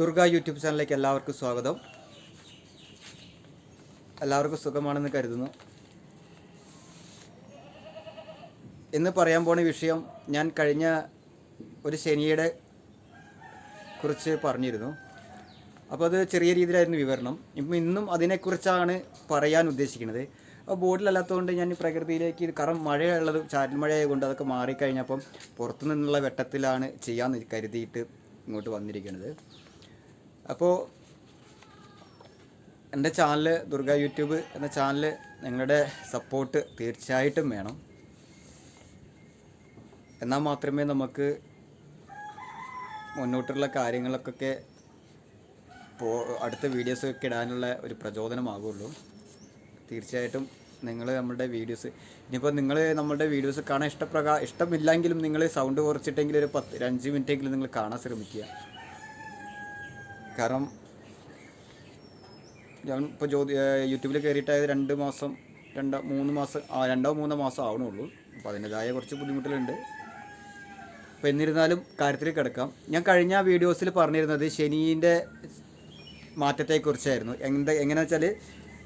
Durga YouTube ചാനലിലേക്ക് എല്ലാവർക്കും സ്വാഗതം. എല്ലാവർക്കും സുഖമാണെന്ന് കരുതുന്നു. ഇന്ന് പറയാൻ പോണ വിഷയം ഞാൻ കഴിഞ്ഞ ഒരു ശനിയുടെ കുറിച്ച് പറഞ്ഞിരുന്നു. അപ്പോൾ അത് ചെറിയ രീതിയിലായിരുന്നു വിവരണം. ഇപ്പം ഇന്നും അതിനെക്കുറിച്ചാണ് പറയാൻ ഉദ്ദേശിക്കുന്നത്. അപ്പോൾ ബോട്ടിലല്ലാത്തതുകൊണ്ട് ഞാൻ പ്രകൃതിയിലേക്ക് കാരണം മഴയുള്ളത് ചാറ്റൽ മഴയായതുകൊണ്ട് അതൊക്കെ മാറിക്കഴിഞ്ഞപ്പം പുറത്തു നിന്നുള്ള വെട്ടത്തിലാണ് ചെയ്യാമെന്ന് കരുതിയിട്ട് ഇങ്ങോട്ട് വന്നിരിക്കുന്നത്. അപ്പോൾ എന്റെ ചാനൽ ദുർഗ യൂട്യൂബ് എന്ന ചാനൽ നിങ്ങളുടെ സപ്പോർട്ട് തീർച്ചയായിട്ടും വേണം. എന്നാൽ മാത്രമേ നമുക്ക് മുന്നോട്ടുള്ള കാര്യങ്ങൾക്കൊക്കെ പോ അടുത്ത വീഡിയോസൊക്കെ ഇടാനുള്ള ഒരു പ്രചോദനമാകുള്ളൂ. തീർച്ചയായിട്ടും നിങ്ങൾ നമ്മുടെ വീഡിയോസ് ഇനിയിപ്പോൾ നിങ്ങൾ നമ്മുടെ വീഡിയോസ് കാണാൻ ഇഷ്ടപ്രകാ ഇഷ്ടമില്ലെങ്കിലും നിങ്ങൾ സൗണ്ട് കുറച്ചിട്ടെങ്കിലും ഒരു പത്ത് ഒരു അഞ്ച് മിനിറ്റെങ്കിലും നിങ്ങൾ കാണാൻ ശ്രമിക്കുക. കാരണം ഞാൻ ഇപ്പോൾ ജ്യോതി യൂട്യൂബിൽ കയറിയിട്ടായത് രണ്ട് മാസം രണ്ടോ മൂന്ന് മാസം ആ രണ്ടോ മൂന്നോ മാസം ആവണുള്ളൂ. അപ്പോൾ അതിന്റെതായ കുറച്ച് ബുദ്ധിമുട്ടിലുണ്ട് അപ്പോൾ എന്നിരുന്നാലും കാര്യത്തിൽ കിടക്കാം. ഞാൻ കഴിഞ്ഞ വീഡിയോസിൽ പറഞ്ഞിരുന്നത് ശനീന്റെ മാറ്റത്തെക്കുറിച്ചായിരുന്നു. എന്താ എങ്ങനെ വെച്ചാൽ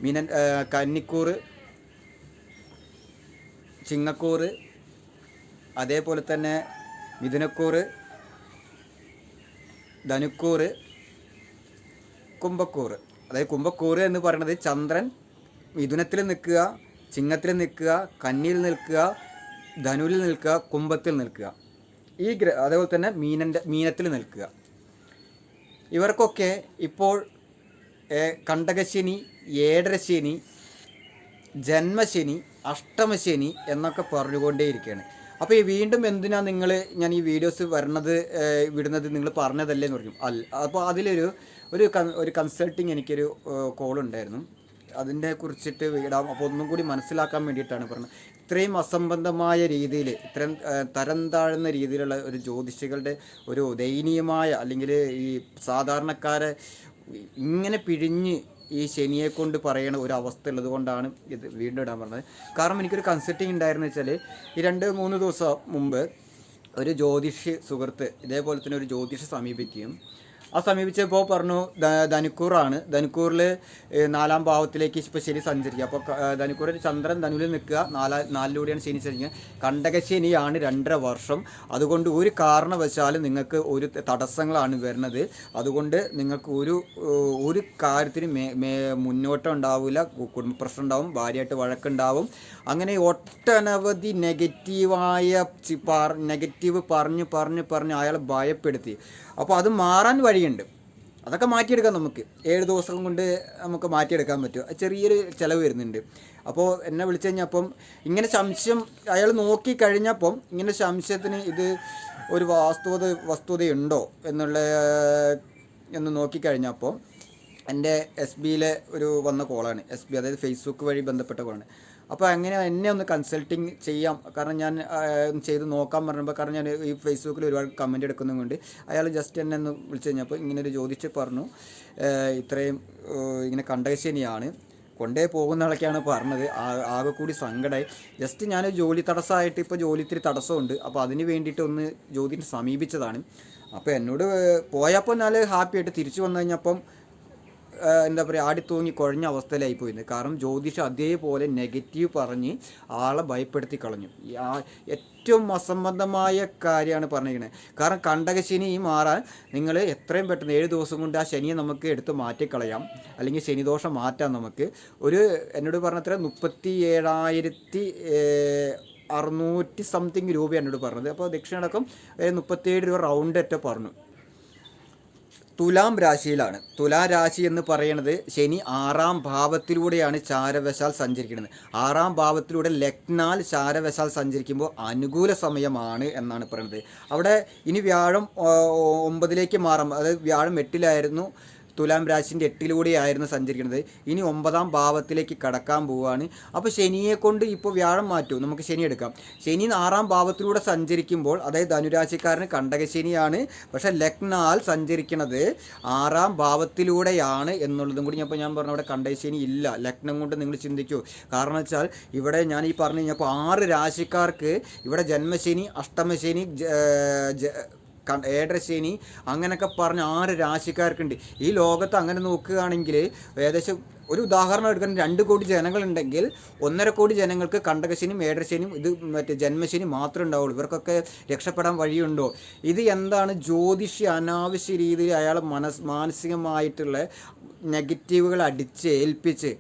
മീനൻ കന്നിക്കൂർ ചിങ്ങക്കൂറ് അതേപോലെ തന്നെ മിഥുനക്കൂറ് ധനുക്കൂറ് കുംഭക്കൂറ് അതായത് കുംഭക്കൂറ് എന്ന് പറയുന്നത് ചന്ദ്രൻ മിഥുനത്തിൽ നിൽക്കുക ചിങ്ങത്തിൽ നിൽക്കുക കന്നിയിൽ നിൽക്കുക ധനുവിൽ നിൽക്കുക കുംഭത്തിൽ നിൽക്കുക. ഈ ഗ്ര അതേപോലെ തന്നെ മീനന്റെ മീനത്തിൽ നിൽക്കുക. ഇവർക്കൊക്കെ ഇപ്പോൾ കണ്ടകശനി ഏടരശനി ജന്മശനി അഷ്ടമശനി എന്നൊക്കെ പറഞ്ഞുകൊണ്ടേയിരിക്കുകയാണ്. അപ്പോൾ ഈ വീണ്ടും എന്തിനാ നിങ്ങൾ ഞാൻ ഈ വീഡിയോസ് വരണത് വിടുന്നത് നിങ്ങൾ പറഞ്ഞതല്ലേ എന്ന് പറഞ്ഞു അല്ല അപ്പോൾ അതിലൊരു ഒരു ഒരു കൺസൾട്ടിങ് എനിക്കൊരു കോൾ ഉണ്ടായിരുന്നു. അതിനെ കുറിച്ചിട്ട് ഇടാം അപ്പോൾ ഒന്നും കൂടി മനസ്സിലാക്കാൻ വേണ്ടിയിട്ടാണ് പറഞ്ഞത്. ഇത്രയും അസംബന്ധമായ രീതിയിൽ ഇത്രയും തരം താഴ്ന്ന രീതിയിലുള്ള ഒരു ജ്യോതിഷികളുടെ ഒരു ദയനീയമായ അല്ലെങ്കിൽ ഈ സാധാരണക്കാരെ ഇങ്ങനെ പിഴിഞ്ഞ് ഈ ശനിയെ കൊണ്ട് പറയണ ഒരു അവസ്ഥ ഉള്ളത് കൊണ്ടാണ് ഇത് വീണ്ടും ഇടാൻ പറഞ്ഞത്. കാരണം എനിക്കൊരു കൺസൾട്ടിങ് ഉണ്ടായിരുന്നു വെച്ചാൽ ഈ രണ്ട് മൂന്ന് ദിവസം മുമ്പ് ഒരു ജ്യോതിഷി സുഹൃത്ത് ഇതേപോലെ തന്നെ ഒരു ജ്യോതിഷി സമീപിക്കുകയും ആ സമീപിച്ചപ്പോൾ പറഞ്ഞു ധനുക്കൂറാണ്. ധനുക്കൂറിൽ നാലാം ഭാവത്തിലേക്ക് ഇപ്പോൾ ശനി സഞ്ചരിക്കുക. അപ്പോൾ ധനുക്കൂറിൽ ചന്ദ്രൻ ധനുവിൽ നിൽക്കുക. നാലാ നാലിലൂടെയാണ് ശനി സഞ്ചരിക്കുക കണ്ടകശനിയാണ് രണ്ടര വർഷം. അതുകൊണ്ട് ഒരു കാരണവശാലും നിങ്ങൾക്ക് ഒരു തടസ്സങ്ങളാണ് വരുന്നത്. അതുകൊണ്ട് നിങ്ങൾക്ക് ഒരു ഒരു കാര്യത്തിന് മേ മേ മുന്നോട്ടം ഉണ്ടാവില്ല കുടുംബ പ്രശ്നം ഉണ്ടാവും ഭാര്യയായിട്ട് വഴക്കുണ്ടാവും. അങ്ങനെ ഒട്ടനവധി നെഗറ്റീവായ നെഗറ്റീവ് പറഞ്ഞ് പറഞ്ഞ് പറഞ്ഞ് അയാളെ ഭയപ്പെടുത്തി. അപ്പോൾ അത് മാറാൻ വഴിയുണ്ട്. അതൊക്കെ മാറ്റിയെടുക്കാം നമുക്ക്. ഏഴ് ദിവസം കൊണ്ട് നമുക്ക് മാറ്റിയെടുക്കാൻ പറ്റും. ചെറിയൊരു ചിലവ് വരുന്നുണ്ട്. അപ്പോൾ എന്നെ വിളിച്ചു കഴിഞ്ഞപ്പം ഇങ്ങനെ സംശയം അയാൾ നോക്കി കഴിഞ്ഞപ്പം ഇങ്ങനെ സംശയത്തിന് ഇത് ഒരു വാസ്തുത വസ്തുതയുണ്ടോ എന്നുള്ള എന്ന് നോക്കിക്കഴിഞ്ഞപ്പോൾ എന്റെ എസ് ബിയിലെ ഒരു വന്ന കോളാണ്. എസ് ബി അതായത് ഫേസ്ബുക്ക് വഴി ബന്ധപ്പെട്ട കോളാണ്. അപ്പോൾ അങ്ങനെ എന്നെ ഒന്ന് കൺസൾട്ടിങ് ചെയ്യാം. കാരണം ഞാൻ ചെയ്ത് നോക്കാൻ പറഞ്ഞപ്പോൾ കാരണം ഞാൻ ഈ ഫേസ്ബുക്കിൽ ഒരുപാട് കമന്റ് എടുക്കുന്നതുകൊണ്ട് അയാൾ ജസ്റ്റ് എന്നെ ഒന്ന് വിളിച്ചു കഴിഞ്ഞപ്പോൾ ഇങ്ങനെ ഒരു ചോദിച്ച് പറഞ്ഞു. ഇത്രയും ഇങ്ങനെ കണ്ടകശനിയാണ് കൊണ്ടേ പോകുന്നതൊക്കെയാണ് പറഞ്ഞത്. ആ- ആകെ കൂടി സങ്കടമായി ജസ്റ്റ് ഞാൻ ജോലി തടസ്സമായിട്ട് ഇപ്പോൾ ജോലി ഇത്തിരി തടസ്സമുണ്ട്. അപ്പോൾ അതിന് വേണ്ടിയിട്ട് ഒന്ന് ജ്യോതിനെ സമീപിച്ചതാണ്. അപ്പോൾ എന്നോട് പോയപ്പോൾ എന്നാൽ ഹാപ്പിയായിട്ട് തിരിച്ചു വന്നു കഴിഞ്ഞപ്പം എന്താ പറയുക ആടിത്തൂങ്ങി തൂങ്ങി കുഴഞ്ഞ അവസ്ഥയിലായി പോയിരുന്നു കാരണം ജ്യോതിഷം അതേപോലെ നെഗറ്റീവ് പറഞ്ഞ് ആളെ ഭയപ്പെടുത്തി കളഞ്ഞു. ഏറ്റവും അസംബന്ധമായ കാര്യമാണ് പറഞ്ഞിരിക്കുന്നത് കാരണം കണ്ടകശനി മാറാൻ നിങ്ങൾ എത്രയും പെട്ടെന്ന് ഏഴ് ദിവസം കൊണ്ട് ആ ശനിയെ നമുക്ക് എടുത്ത് മാറ്റിക്കളയാം. അല്ലെങ്കിൽ ശനിദോഷം മാറ്റാം നമുക്ക്. ഒരു എന്നോട് പറഞ്ഞത്ര മുപ്പത്തി ഏഴായിരത്തി അറുന്നൂറ്റി സംതിങ് രൂപയാണ് എന്നോട് പറഞ്ഞത്. അപ്പോൾ ദക്ഷിണടക്കം മുപ്പത്തിയേഴ് രൂപ റൗണ്ട് ഒറ്റ പറഞ്ഞു. തുലാം രാശിയിലാണ്. തുലാ രാശി എന്ന് പറയുന്നത് ശനി ആറാം ഭാവത്തിലൂടെയാണ് ചാരവശാൽ സഞ്ചരിക്കുന്നത്. ആറാം ഭാവത്തിലൂടെ ലഗ്നാൽ ചാരവശാൽ സഞ്ചരിക്കുമ്പോൾ അനുകൂല സമയമാണ് എന്നാണ് പറയുന്നത്. അവിടെ ഇനി വ്യാഴം ഒമ്പതിലേക്ക് മാറാം. അതായത് വ്യാഴം എട്ടിലായിരുന്നു. തുലാം രാശിന്റെ എട്ടിലൂടെയായിരുന്നു സഞ്ചരിക്കുന്നത്. ഇനി ഒമ്പതാം ഭാവത്തിലേക്ക് കടക്കാൻ പോവുകയാണ് അപ്പോൾ ശനിയെ കൊണ്ട് ഇപ്പോൾ വ്യാഴം മാറ്റും. നമുക്ക് ശനി എടുക്കാം. ശനി ആറാം ഭാവത്തിലൂടെ സഞ്ചരിക്കുമ്പോൾ അതായത് ധനുരാശിക്കാരന് കണ്ടകശനിയാണ്. പക്ഷേ ലഗ്നാൽ സഞ്ചരിക്കുന്നത് ആറാം ഭാവത്തിലൂടെയാണ് എന്നുള്ളതും കൂടി ഞാൻ ഞാൻ പറഞ്ഞു അവിടെ കണ്ടകശനി ഇല്ല. ലഗ്നം കൊണ്ട് നിങ്ങൾ ചിന്തിക്കൂ. കാരണം വെച്ചാൽ ഇവിടെ ഞാൻ ഈ പറഞ്ഞു കഴിഞ്ഞപ്പോൾ ആറ് രാശിക്കാർക്ക് ഇവിടെ ജന്മശനി അഷ്ടമശനി ക- അങ്ങനെയൊക്കെ പറഞ്ഞ ആറ് രാശിക്കാർക്കുണ്ട്. ഈ ലോകത്ത് അങ്ങനെ നോക്കുകയാണെങ്കിൽ ഏകദേശം ഒരു ഉദാഹരണം എടുക്കാൻ രണ്ട് കോടി ജനങ്ങളുണ്ടെങ്കിൽ ഒന്നര കോടി ജനങ്ങൾക്ക് കണ്ടകശനിയും ഏഴരശനിയും ഇത് മറ്റേ ജന്മശനി മാത്രമേ ഉണ്ടാവുള്ളൂ. ഇവർക്കൊക്കെ രക്ഷപ്പെടാൻ വഴിയുണ്ടോ? ഇത് എന്താണ് ജ്യോതിഷി അനാവശ്യ രീതിയിൽ അയാൾ മനസ് മാനസികമായിട്ടുള്ള നെഗറ്റീവുകൾ അടിച്ച് ഏൽപ്പിച്ച്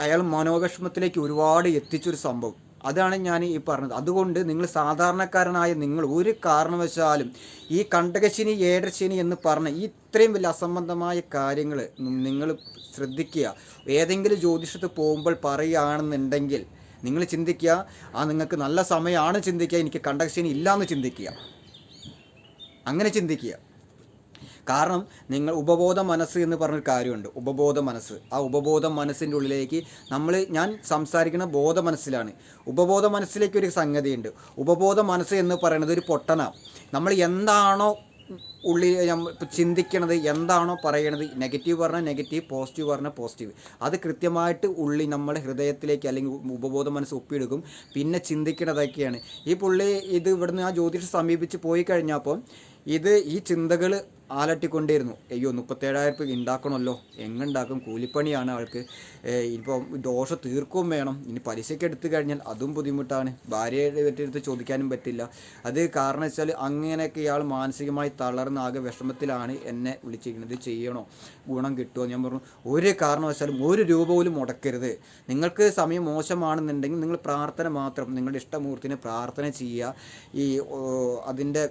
അയാൾ മനോവിഷമത്തിലേക്ക് ഒരുപാട് എത്തിച്ചൊരു സംഭവം. അതാണ് ഞാൻ ഈ പറഞ്ഞത്. അതുകൊണ്ട് നിങ്ങൾ സാധാരണക്കാരനായ നിങ്ങൾ ഒരു കാരണവശാലും ഈ കണ്ടകശിനി ഏടശിനി എന്ന് പറഞ്ഞ ഈ ഇത്രയും വലിയ അസംബന്ധമായ കാര്യങ്ങൾ നിങ്ങൾ ശ്രദ്ധിക്കുക. ഏതെങ്കിലും ജ്യോതിഷത്ത് പോകുമ്പോൾ പറയുകയാണെന്നുണ്ടെങ്കിൽ നിങ്ങൾ ചിന്തിക്കുക ആ നിങ്ങൾക്ക് നല്ല സമയമാണ് ചിന്തിക്കുക എനിക്ക് കണ്ടകശിനി എന്ന് ചിന്തിക്കുക. അങ്ങനെ ചിന്തിക്കുക. കാരണം നിങ്ങൾ ഉപബോധ മനസ്സ് എന്ന് പറഞ്ഞൊരു കാര്യമുണ്ട്. ഉപബോധ മനസ്സ്. ആ ഉപബോധ മനസ്സിന്റെ ഉള്ളിലേക്ക് നമ്മൾ ഞാൻ സംസാരിക്കുന്ന ബോധ മനസ്സിലാണ്. ഉപബോധ മനസ്സിലേക്ക് ഒരു സംഗതിയുണ്ട്. ഉപബോധ മനസ്സ് എന്ന് പറയുന്നത് ഒരു പൊട്ടന. നമ്മൾ എന്താണോ ഉള്ളിൽ ചിന്തിക്കണത് എന്താണോ പറയണത് നെഗറ്റീവ് പറഞ്ഞാൽ നെഗറ്റീവ് പോസിറ്റീവ് പറഞ്ഞാൽ പോസിറ്റീവ്. അത് കൃത്യമായിട്ട് ഉള്ളി നമ്മുടെ ഹൃദയത്തിലേക്ക് അല്ലെങ്കിൽ ഉപബോധ മനസ്സ് ഒപ്പിയെടുക്കും. പിന്നെ ചിന്തിക്കണതൊക്കെയാണ്. ഈ പുള്ളി ഇത് ഇവിടുന്ന് ആ ജ്യോതിഷം സമീപിച്ച് പോയി കഴിഞ്ഞപ്പോൾ ഇത് ഈ ചിന്തകൾ ആലട്ടിക്കൊണ്ടേയിരുന്നു. അയ്യോ മുപ്പത്തേഴായിരം രൂപ ഉണ്ടാക്കണമല്ലോ എങ്ങുണ്ടാക്കും? കൂലിപ്പണിയാണ് ആൾക്ക്. ഇപ്പോൾ ദോഷം തീർക്കും വേണം. ഇനി പലിശയ്ക്ക് എടുത്തു കഴിഞ്ഞാൽ അതും ബുദ്ധിമുട്ടാണ്. ഭാര്യയുടെ അടുത്ത് ചോദിക്കാനും പറ്റില്ല. അത് കാരണം വെച്ചാൽ അങ്ങനെയൊക്കെ ഇയാൾ മാനസികമായി തളർന്ന ആകെ വിഷമത്തിലാണ് എന്നെ വിളിച്ചിരിക്കുന്നത്. ചെയ്യണോ? ഗുണം കിട്ടുമോ ഞാൻ പറഞ്ഞു ഒരു കാരണവശാലും ഒരു രൂപ പോലും മുടക്കരുത്. നിങ്ങൾക്ക് സമയം മോശമാണെന്നുണ്ടെങ്കിൽ നിങ്ങൾ പ്രാർത്ഥന മാത്രം നിങ്ങളുടെ ഇഷ്ടമൂർത്തിനെ പ്രാർത്ഥന ചെയ്യുക. ഈ അതിന്റെ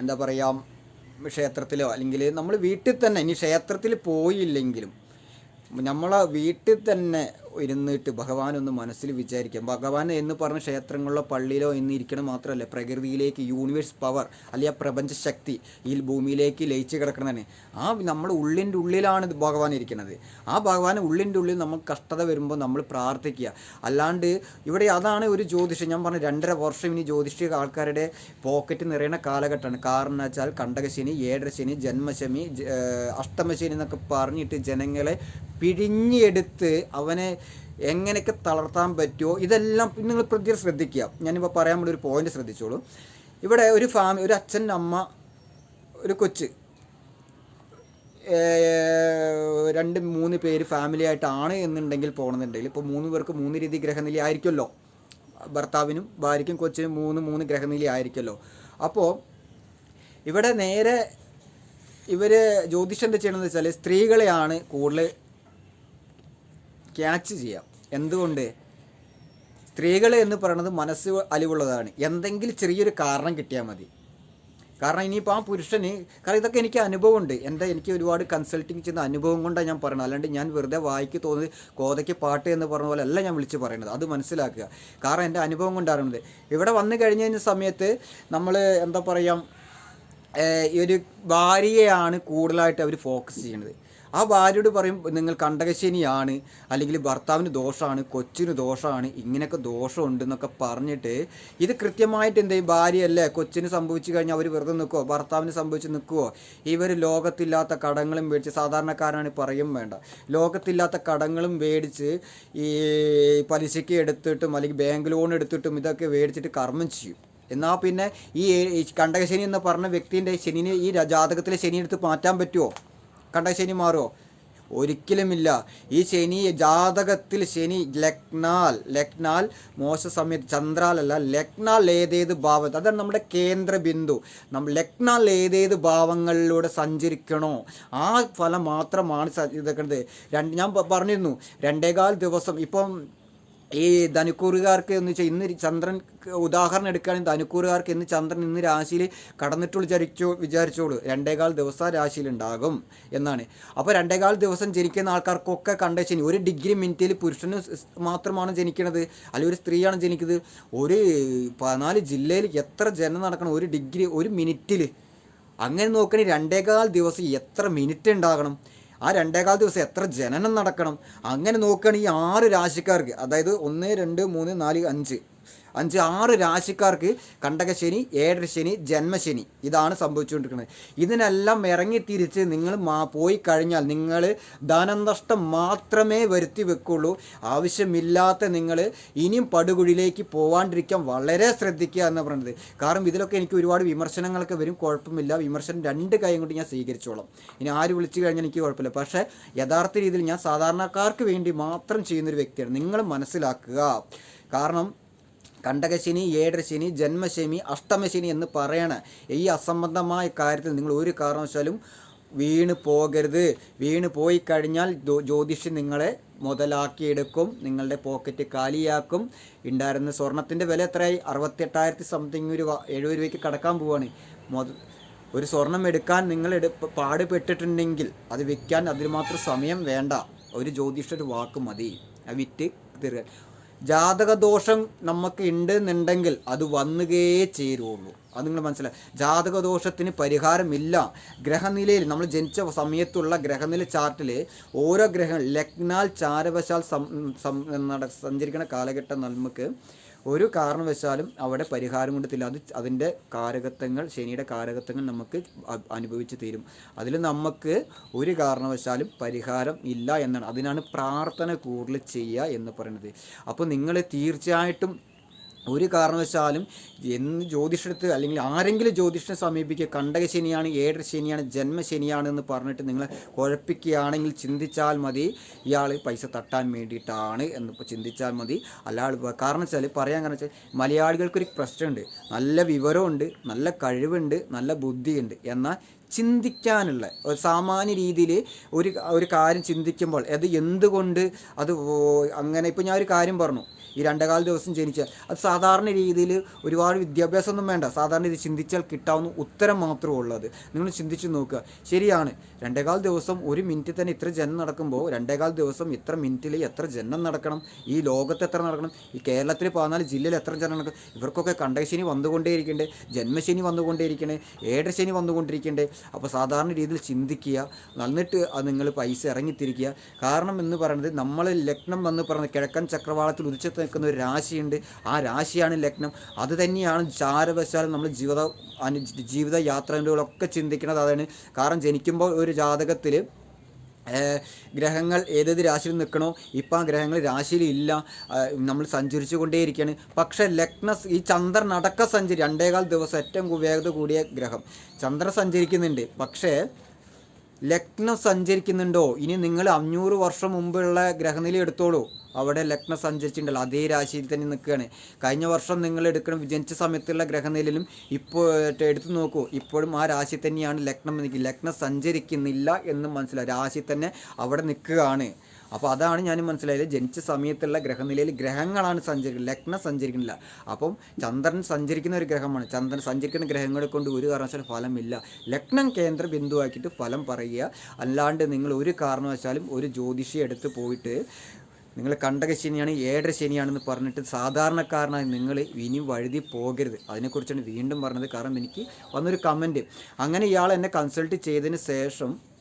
എന്താ പറയുക ക്ഷേത്രത്തിലോ അല്ലെങ്കിൽ നമ്മൾ വീട്ടിൽ തന്നെ ഇനി ക്ഷേത്രത്തിൽ പോയില്ലെങ്കിലും നമ്മളെ വീട്ടിൽ തന്നെ ഇരുന്നിട്ട് ഭഗവാനൊന്ന് മനസ്സിൽ വിചാരിക്കാം. ഭഗവാൻ എന്ന് പറഞ്ഞ ക്ഷേത്രങ്ങളിലോ പള്ളിയിലോ എന്ന് ഇരിക്കണം മാത്രമല്ല പ്രകൃതിയിലേക്ക് യൂണിവേഴ്സ് പവർ അല്ലെങ്കിൽ ആ പ്രപഞ്ച ശക്തി ഈ ഭൂമിയിലേക്ക് ലയിച്ച് കിടക്കണതാണ് ആ നമ്മുടെ ഉള്ളിന്റെ ഉള്ളിലാണ് ഭഗവാൻ ഇരിക്കുന്നത്. ആ ഭഗവാൻ ഉള്ളിന്റെ ഉള്ളിൽ നമുക്ക് കഷ്ടത വരുമ്പോൾ നമ്മൾ പ്രാർത്ഥിക്കുക. അല്ലാണ്ട് ഇവിടെ അതാണ് ഒരു ജ്യോതിഷം. ഞാൻ പറഞ്ഞു രണ്ടര വർഷം ഇനി ജ്യോതിഷ ആൾക്കാരുടെ പോക്കറ്റ് നിറയുന്ന കാലഘട്ടമാണ്. കാരണം വെച്ചാൽ കണ്ടകശനി ഏഴരശനി ജന്മശനി അഷ്ടമശനി എന്നൊക്കെ പറഞ്ഞിട്ട് ജനങ്ങളെ പിഴിഞ്ഞെടുത്ത് അവനെ എങ്ങനെയൊക്കെ തളർത്താൻ പറ്റുമോ ഇതെല്ലാം നിങ്ങൾ പ്രത്യേകം ശ്രദ്ധിക്കുക. ഞാനിപ്പോൾ പറയാൻ വേണ്ടി ഒരു പോയിന്റ് ശ്രദ്ധിച്ചോളൂ. ഇവിടെ ഒരു ഫാമി ഒരു അച്ഛൻ അമ്മ ഒരു കൊച്ച്. രണ്ട് മൂന്ന് പേര് ഫാമിലി ആയിട്ടാണ് എന്നുണ്ടെങ്കിൽ പോകണമെന്നുണ്ടെങ്കിൽ ഇപ്പോൾ മൂന്ന് പേർക്ക് മൂന്ന് രീതി ഗ്രഹനില ആയിരിക്കുമല്ലോ. ഭർത്താവിനും ഭാര്യയ്ക്കും കൊച്ചിനും മൂന്ന് മൂന്ന് ഗ്രഹനില ആയിരിക്കുമല്ലോ. അപ്പോൾ ഇവിടെ നേരെ ഇവർ ജ്യോതിഷം എന്താ ചെയ്യണമെന്ന് വെച്ചാൽ സ്ത്രീകളെയാണ് കൂടുതൽ ക്യാച്ച് ചെയ്യാം. എന്തുകൊണ്ട്? സ്ത്രീകൾ എന്ന് പറയുന്നത് മനസ്സ് അലിവുള്ളതാണ്. എന്തെങ്കിലും ചെറിയൊരു കാരണം കിട്ടിയാൽ മതി. കാരണം ഇനിയിപ്പോൾ ആ പുരുഷന് കാരണം ഇതൊക്കെ എനിക്ക് അനുഭവമുണ്ട്. എന്റെ എനിക്ക് ഒരുപാട് കൺസൾട്ടിങ് ചെയ്യുന്ന അനുഭവം കൊണ്ടാണ് ഞാൻ പറയുന്നത് അല്ലാണ്ട് ഞാൻ വെറുതെ വായിക്ക് തോന്നി കോതയ്ക്ക് പാട്ട് എന്ന് പറഞ്ഞ പോലെ അല്ല ഞാൻ വിളിച്ച് പറയുന്നത് അത് മനസ്സിലാക്കുക. കാരണം എന്റെ അനുഭവം കൊണ്ടാണ് ഇവിടെ വന്നു കഴിഞ്ഞ സമയത്ത് നമ്മൾ എന്താ പറയുക ഈ ഒരു ഭാര്യയാണ് കൂടുതലായിട്ട് അവർ ഫോക്കസ് ചെയ്യുന്നത് ആ ഭാര്യയോട് പറയും നിങ്ങൾ കണ്ടകശനിയാണ് അല്ലെങ്കിൽ ഭർത്താവിന് ദോഷമാണ് കൊച്ചിന് ദോഷമാണ് ഇങ്ങനെയൊക്കെ ദോഷമുണ്ട് എന്നൊക്കെ പറഞ്ഞിട്ട് ഇത് കൃത്യമായിട്ട് എന്ത് ഭാര്യയല്ലേ കൊച്ചിന് സംഭവിച്ചു കഴിഞ്ഞാൽ അവർ വെറുതെ നിൽക്കുമോ ഭർത്താവിന് സംഭവിച്ച് നിൽക്കുമോ ഇവർ ലോകത്തില്ലാത്ത കടങ്ങളും മേടിച്ച് സാധാരണക്കാരാണ് പറയും വേണ്ട. ലോകത്തില്ലാത്ത കടങ്ങളും മേടിച്ച് ഈ പലിശയ്ക്ക് എടുത്തിട്ടും അല്ലെങ്കിൽ ബാങ്ക് ലോൺ എടുത്തിട്ടും ഇതൊക്കെ മേടിച്ചിട്ട് കർമ്മം ചെയ്യും. എന്നാൽ പിന്നെ ഈ കണ്ടകശനി എന്ന് പറഞ്ഞ വ്യക്തിന്റെ ശനിനെ ഈ ജാതകത്തിലെ ശനി എടുത്ത് മാറ്റാൻ പറ്റുമോ കണ്ടകശനി മാറുമോ ഒരിക്കലുമില്ല. ഈ ശനി ജാതകത്തിൽ ശനി ലഗ്നാൽ ലഗ്നാൽ മോശ സമയത്ത് ചന്ദ്രാലല്ല ലഗ്നാൽ ഏതേത് ഭാവം അതാണ് നമ്മുടെ കേന്ദ്ര ബിന്ദു. നമ്മൾ ലഗ്നാൽ ഏതേത് ഭാവങ്ങളിലൂടെ സഞ്ചരിക്കണോ? ആ ഫലം മാത്രമാണ് ഇതൊക്കെ രണ്ട് ഞാൻ പറഞ്ഞിരുന്നു രണ്ടേകാൽ ദിവസം. ഇപ്പം ഈ ധനുക്കൂറുകാർക്ക് എന്ന് വെച്ചാൽ ഇന്ന് ചന്ദ്രൻ ഉദാഹരണം എടുക്കുകയാണെങ്കിൽ ധനുക്കൂറുകാർക്ക് ഇന്ന് ചന്ദ്രൻ ഇന്ന് രാശിയിൽ കടന്നിട്ടുള്ള വിചാരിച്ചോ വിചാരിച്ചോളൂ. രണ്ടേകാൽ ദിവസം രാശിയിൽ ഉണ്ടാകും എന്നാണ്. അപ്പോൾ രണ്ടേകാൽ ദിവസം ജനിക്കുന്ന ആൾക്കാർക്കൊക്കെ കണ്ട ശനി. ഒരു ഡിഗ്രി മിനിറ്റിൽ പുരുഷന് മാത്രമാണ് ജനിക്കുന്നത് അല്ലെങ്കിൽ ഒരു സ്ത്രീയാണ് ജനിക്കുന്നത്. ഒരു പതിനാല് ജില്ലയിൽ എത്ര ജനം നടക്കണം? ഒരു ഡിഗ്രി ഒരു മിനിറ്റിൽ. അങ്ങനെ നോക്കണേ രണ്ടേകാൽ ദിവസം എത്ര മിനിറ്റ് ഉണ്ടാകണം? ആ രണ്ടേകാൽ ദിവസം എത്ര ജനനം നടക്കണം? അങ്ങനെ നോക്കുകയാണെങ്കിൽ ഈ ആറ് രാശിക്കാർക്ക് അതായത് ഒന്ന് രണ്ട് മൂന്ന് നാല് അഞ്ച് അഞ്ച് ആറ് രാശിക്കാർക്ക് കണ്ടകശനി ഏഴര ശനി ജന്മശനി ഇതാണ് സംഭവിച്ചുകൊണ്ടിരിക്കുന്നത്. ഇതിനെല്ലാം ഇറങ്ങി തിരിച്ച് നിങ്ങൾ മാ പോയി കഴിഞ്ഞാൽ നിങ്ങൾ ധനനഷ്ടം മാത്രമേ വരുത്തി വെക്കുള്ളൂ. ആവശ്യമില്ലാത്ത നിങ്ങൾ ഇനിയും പടുകുഴിയിലേക്ക് പോവാണ്ടിരിക്കാൻ വളരെ ശ്രദ്ധിക്കുക എന്ന് പറയുന്നത്. കാരണം ഇതിലൊക്കെ എനിക്ക് ഒരുപാട് വിമർശനങ്ങളൊക്കെ വരും. കുഴപ്പമില്ല. വിമർശനം രണ്ട് കൈ കൊണ്ട് ഞാൻ സ്വീകരിച്ചോളാം. ഇനി ആര് വിളിച്ചു കഴിഞ്ഞാൽ എനിക്ക് കുഴപ്പമില്ല. പക്ഷേ യഥാർത്ഥ രീതിയിൽ ഞാൻ സാധാരണക്കാർക്ക് വേണ്ടി മാത്രം ചെയ്യുന്നൊരു വ്യക്തിയാണ്. നിങ്ങൾ മനസ്സിലാക്കുക. കാരണം കണ്ടകശനി ഏഴരശനി ജന്മശനി അഷ്ടമശനി എന്ന് പറയണ. ഈ അസംബന്ധമായ കാര്യത്തിൽ നിങ്ങൾ ഒരു കാരണവശാലും വീണ് പോകരുത്. വീണ് പോയി കഴിഞ്ഞാൽ ജ്യോതിഷം നിങ്ങളെ മുതലാക്കിയെടുക്കും. നിങ്ങളുടെ പോക്കറ്റ് കാലിയാക്കും. ഉണ്ടായിരുന്ന സ്വർണത്തിന്റെ വില എത്രയായി? അറുപത്തെട്ടായിരത്തി സംതിങ് ഒരു എഴുപത് രൂപയ്ക്ക് കടക്കാൻ പോവാണ്. മുത ഒരു സ്വർണം എടുക്കാൻ നിങ്ങൾ എടു പാടുപെട്ടിട്ടുണ്ടെങ്കിൽ അത് വിൽക്കാൻ അതിന് മാത്രം സമയം വേണ്ട. ഒരു ജ്യോതിഷ ഒരു വാക്ക് മതി. അത് വിറ്റ് തീർക്കാൻ. ജാതകദോഷം നമുക്ക് ഉണ്ട് എന്നുണ്ടെങ്കിൽ അത് വന്നുകേ ചേരുള്ളൂ അത് നിങ്ങൾ മനസ്സിലായി ജാതകദോഷത്തിന് പരിഹാരമില്ല. ഗ്രഹനിലയിൽ നമ്മൾ ജനിച്ച സമയത്തുള്ള ഗ്രഹനില ചാർട്ടിൽ ഓരോ ഗ്രഹങ്ങൾ ലഗ്നാൽ ചാരവശാൽ സഞ്ചരിക്കുന്ന കാലഘട്ടം നമുക്ക് ഒരു കാരണവശാലും അവിടെ പരിഹാരം കൊണ്ടെത്തില്ല അത് അതിന്റെ കാരകത്വങ്ങൾ ശനിയുടെ കാരകത്വങ്ങൾ നമുക്ക് അനുഭവിച്ച് തീരും. അതിൽ നമുക്ക് ഒരു കാരണവശാലും പരിഹാരം ഇല്ല എന്നാണ്. അതിനാണ് പ്രാർത്ഥന കൂടുതൽ ചെയ്യുക എന്ന് പറയുന്നത്. അപ്പോൾ നിങ്ങൾ തീർച്ചയായിട്ടും ഒരു കാരണവശാലും എന്ന് ജ്യോതിഷത്ത് അല്ലെങ്കിൽ ആരെങ്കിലും ജ്യോതിഷനെ സമീപിക്കുക. കണ്ടക ശനിയാണ് ഏഴര ശനിയാണ് ജന്മശനിയാണ് എന്ന് പറഞ്ഞിട്ട് നിങ്ങളെ കുഴപ്പിക്കുകയാണെങ്കിൽ ചിന്തിച്ചാൽ മതി ഇയാൾ പൈസ തട്ടാൻ വേണ്ടിയിട്ടാണ് എന്ന് ചിന്തിച്ചാൽ മതി. അല്ലാതെ കാരണം വെച്ചാൽ പറയാൻ കാരണം വെച്ചാൽ മലയാളികൾക്കൊരു പ്രശ്നമുണ്ട്. നല്ല വിവരമുണ്ട് നല്ല കഴിവുണ്ട് നല്ല ബുദ്ധിയുണ്ട്. എന്നാൽ ചിന്തിക്കാനുള്ള ഒരു സാമാന്യ രീതിയിൽ ഒരു ഒരു കാര്യം ചിന്തിക്കുമ്പോൾ അത് എന്തുകൊണ്ട് അത് അങ്ങനെ ഇപ്പോൾ ഞാൻ ഒരു കാര്യം പറഞ്ഞു. ഈ രണ്ടേകാൽ ദിവസം ജനിച്ച. അത് സാധാരണ രീതിയിൽ ഒരുപാട് വിദ്യാഭ്യാസമൊന്നും വേണ്ട. സാധാരണ രീതി ചിന്തിച്ചാൽ കിട്ടാവുന്ന ഉത്തരം മാത്രമേ ഉള്ളത് നിങ്ങൾ ചിന്തിച്ച് നോക്കുക. ശരിയാണ്. രണ്ടേകാൽ ദിവസം ഒരു മിനിറ്റിൽ തന്നെ ഇത്ര ജനം നടക്കുമ്പോൾ രണ്ടേകാൽ ദിവസം ഇത്ര മിനിറ്റിൽ എത്ര ജനം നടക്കണം? ഈ ലോകത്ത് എത്ര നടക്കണം? ഈ കേരളത്തിൽ പതിനാല് ജില്ലയിൽ എത്ര ജനം നടക്കും ഇവർക്കൊക്കെ കണ്ടകശനി വന്നുകൊണ്ടേയിരിക്കണ്ടേ. ജന്മശനി വന്നുകൊണ്ടേയിരിക്കണേ ഏഴരശനി വന്നുകൊണ്ടിരിക്കണ്ടേ. അപ്പോൾ സാധാരണ രീതിയിൽ ചിന്തിക്കുക. നന്നിട്ട് അത് നിങ്ങൾ പൈസ ഇറങ്ങിത്തിരിക്കുക. കാരണം എന്ന് പറയുന്നത് നമ്മൾ ലഗ്നം എന്ന് പറയുന്നത് കിഴക്കൻ ചക്രവാളത്തിൽ ഉദിച്ചു നിൽക്കുന്ന ഒരു രാശിയുണ്ട്. ആ രാശിയാണ് ലഗ്നം. അത് തന്നെയാണ് ചാരവശാലും നമ്മൾ ജീവിത അനു ജീവിത യാത്രകളൊക്കെ ചിന്തിക്കുന്നത് അതാണ്. കാരണം ജനിക്കുമ്പോൾ ഒരു ജാതകത്തിൽ ഗ്രഹങ്ങൾ ഏതേത് രാശിയിൽ നിൽക്കണോ ഇപ്പം ആ ഗ്രഹങ്ങൾ രാശിയിലില്ല നമ്മൾ സഞ്ചരിച്ചു കൊണ്ടേയിരിക്കുകയാണ് പക്ഷേ ലഗ്ന ഈ ചന്ദ്രൻ അടക്ക സഞ്ചരി രണ്ടേകാൽ ദിവസം ഏറ്റവും വേഗത കൂടിയ ഗ്രഹം. ചന്ദ്രൻ സഞ്ചരിക്കുന്നുണ്ട്. പക്ഷേ ലഗ്നം സഞ്ചരിക്കുന്നുണ്ടോ? ഇനി നിങ്ങൾ അഞ്ഞൂറ് വർഷം മുമ്പുള്ള ഗ്രഹനില എടുത്തോളൂ. അവിടെ ലഗ്നം സഞ്ചരിച്ചിട്ടുണ്ടല്ലോ. അതേ രാശിയിൽ തന്നെ നിൽക്കുകയാണ്. കഴിഞ്ഞ വർഷം നിങ്ങൾ എടുക്കണം ജനിച്ച സമയത്തുള്ള ഗ്രഹനിലയിലും ഇപ്പോൾ എടുത്തു നോക്കൂ. ഇപ്പോഴും ആ രാശി തന്നെയാണ് ലഗ്നം നിൽക്കുക ലഗ്നം സഞ്ചരിക്കുന്നില്ല എന്ന് മനസ്സിലായി രാശി തന്നെ അവിടെ നിൽക്കുകയാണ്. അപ്പോൾ അതാണ് ഞാൻ മനസ്സിലായത്. ജനിച്ച സമയത്തുള്ള ഗ്രഹനിലയിൽ ഗ്രഹങ്ങളാണ് സഞ്ചരിക്കുന്നത്. ലഗ്നം സഞ്ചരിക്കുന്നില്ല. അപ്പം ചന്ദ്രൻ സഞ്ചരിക്കുന്ന ഒരു ഗ്രഹമാണ്. ചന്ദ്രൻ സഞ്ചരിക്കുന്ന ഗ്രഹങ്ങളെ കൊണ്ട് ഒരു കാരണവശാലും ഫലമില്ല. ലഗ്നം കേന്ദ്ര ബിന്ദുവാക്കിയിട്ട് ഫലം പറയുക. അല്ലാണ്ട് നിങ്ങൾ ഒരു കാരണവശാലും ഒരു ജ്യോതിഷി എടുത്ത് പോയിട്ട് നിങ്ങൾ കണ്ടക ശനിയാണ് ഏഴര ശനിയാണെന്ന് പറഞ്ഞിട്ട് സാധാരണക്കാരനായി നിങ്ങൾ ഇനി വഴുതി പോകരുത്. അതിനെക്കുറിച്ചാണ് വീണ്ടും പറഞ്ഞത്. കാരണം എനിക്ക് വന്നൊരു കമന്റ് അങ്ങനെ ഇയാൾ എന്നെ കൺസൾട്ട് ചെയ്തതിന് ശേഷം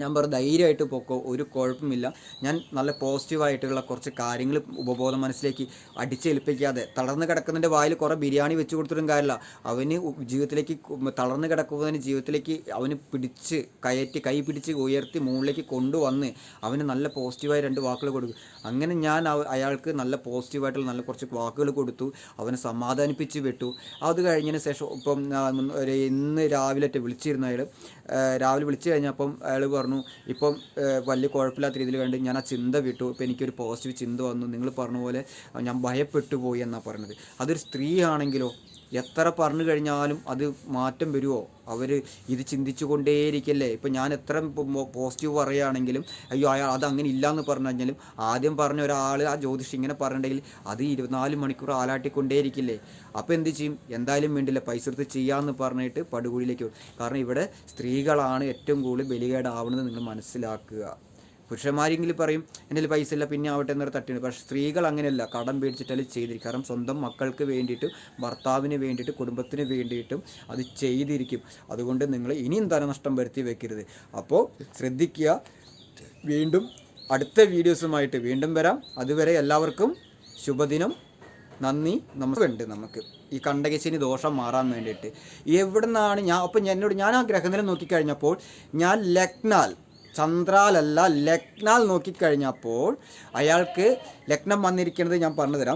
ഞാൻ പറഞ്ഞു ധൈര്യമായിട്ട് പൊക്കോ ഒരു കുഴപ്പമില്ല. ഞാൻ നല്ല പോസിറ്റീവായിട്ടുള്ള കുറച്ച് കാര്യങ്ങൾ ഉപബോധ മനസ്സിലേക്ക് അടിച്ചേൽപ്പിക്കാതെ തളർന്ന് കിടക്കുന്നതിന്റെ വായിൽ കുറേ ബിരിയാണി വെച്ച് കൊടുത്തിട്ടും കാര്യമില്ല. അവന് ജീവിതത്തിലേക്ക് തളർന്ന് കിടക്കുന്നതിന് ജീവിതത്തിലേക്ക് അവന് പിടിച്ച് കയറ്റി കൈ പിടിച്ച് ഉയർത്തി മുകളിലേക്ക് കൊണ്ടുവന്ന് അവന് നല്ല പോസിറ്റീവായി രണ്ട് വാക്കുകൾ കൊടുക്കും. അങ്ങനെ ഞാൻ അയാൾക്ക് നല്ല പോസിറ്റീവായിട്ടുള്ള നല്ല കുറച്ച് വാക്കുകൾ കൊടുത്തു. അവനെ സമാധാനിപ്പിച്ച് വിട്ടു. അത് കഴിഞ്ഞതിന് ശേഷം ഇപ്പം ഇന്ന് രാവിലെ വിളിച്ചിരുന്ന അയാൾ. രാവിലെ വിളിച്ചു കഴിഞ്ഞപ്പം അയാൾ പറഞ്ഞു ഇപ്പം ഏഹ്, വലിയ കുഴപ്പമില്ലാത്ത രീതിയിൽ കണ്ട് ഞാൻ ആ ചിന്ത വിട്ടു. ഇപ്പം എനിക്കൊരു പോസിറ്റീവ് ചിന്ത വന്നു. നിങ്ങൾ പറഞ്ഞ പോലെ ഞാൻ ഭയപ്പെട്ടു പോയി എന്നാണ് പറഞ്ഞത്. അതൊരു സ്ത്രീ ആണെങ്കിലോ എത്ര പറഞ്ഞു കഴിഞ്ഞാലും അത് മാറ്റം വരുമോ അവർ ഇത് ചിന്തിച്ചു കൊണ്ടേയിരിക്കല്ലേ ഇപ്പം ഞാൻ എത്ര പോസിറ്റീവ് പറയുകയാണെങ്കിലും അയ്യോ അയാൾ അത് അങ്ങനെ ഇല്ലയെന്ന് പറഞ്ഞു കഴിഞ്ഞാലും ആദ്യം പറഞ്ഞ ഒരാൾ ആ ജ്യോതിഷി ഇങ്ങനെ പറഞ്ഞിട്ടുണ്ടെങ്കിൽ അത് ഇരുപത്തിനാല് മണിക്കൂർ ആലാട്ടിക്കൊണ്ടേയിരിക്കില്ലേ? അപ്പോൾ എന്ത് ചെയ്യും? എന്തായാലും വേണ്ടില്ല പൈസ എടുത്ത് ചെയ്യാമെന്ന് പറഞ്ഞിട്ട് പടുകുഴിയിലേക്ക് കാരണം ഇവിടെ സ്ത്രീകളാണ് ഏറ്റവും കൂടുതൽ ബലികേടാവുന്നത് നിങ്ങൾ മനസ്സിലാക്കുക. പുരുഷന്മാരെങ്കിലും പറയും എന്റെ കയ്യിൽ പൈസ ഇല്ല പിന്നെ ആവട്ടെ എന്നൊരു തട്ടിയാണ് പക്ഷേ സ്ത്രീകൾ അങ്ങനെയല്ല. കടം പേടിച്ചിട്ടാലും ചെയ്തിരിക്കും കാരണം സ്വന്തം മക്കൾക്ക് വേണ്ടിയിട്ടും ഭർത്താവിന് വേണ്ടിയിട്ട് കുടുംബത്തിന് വേണ്ടിയിട്ടും അത് ചെയ്തിരിക്കും. അതുകൊണ്ട് നിങ്ങൾ ഇനിയും ധനനഷ്ടം വരുത്തി വെക്കരുത്. അപ്പോൾ ശ്രദ്ധിക്കുക. വീണ്ടും അടുത്ത വീഡിയോസുമായിട്ട് വീണ്ടും വരാം. അതുവരെ എല്ലാവർക്കും ശുഭദിനം. നന്ദി. നമുക്കുണ്ട് നമുക്ക്. ഈ കണ്ടകശ്ശിന് ദോഷം മാറാൻ വേണ്ടിയിട്ട്. എവിടെ നിന്നാണ് ഞാൻ അപ്പം എന്നോട് ഞാൻ ആ ഗ്രഹനില നോക്കിക്കഴിഞ്ഞപ്പോൾ ഞാൻ ലക്നാൽ ചന്ദ്രാലല്ല ലഗ്നാൽ നോക്കിക്കഴിഞ്ഞപ്പോൾ അയാൾക്ക് ലഗ്നം വന്നിരിക്കുന്നത് ഞാൻ പറഞ്ഞു തരാം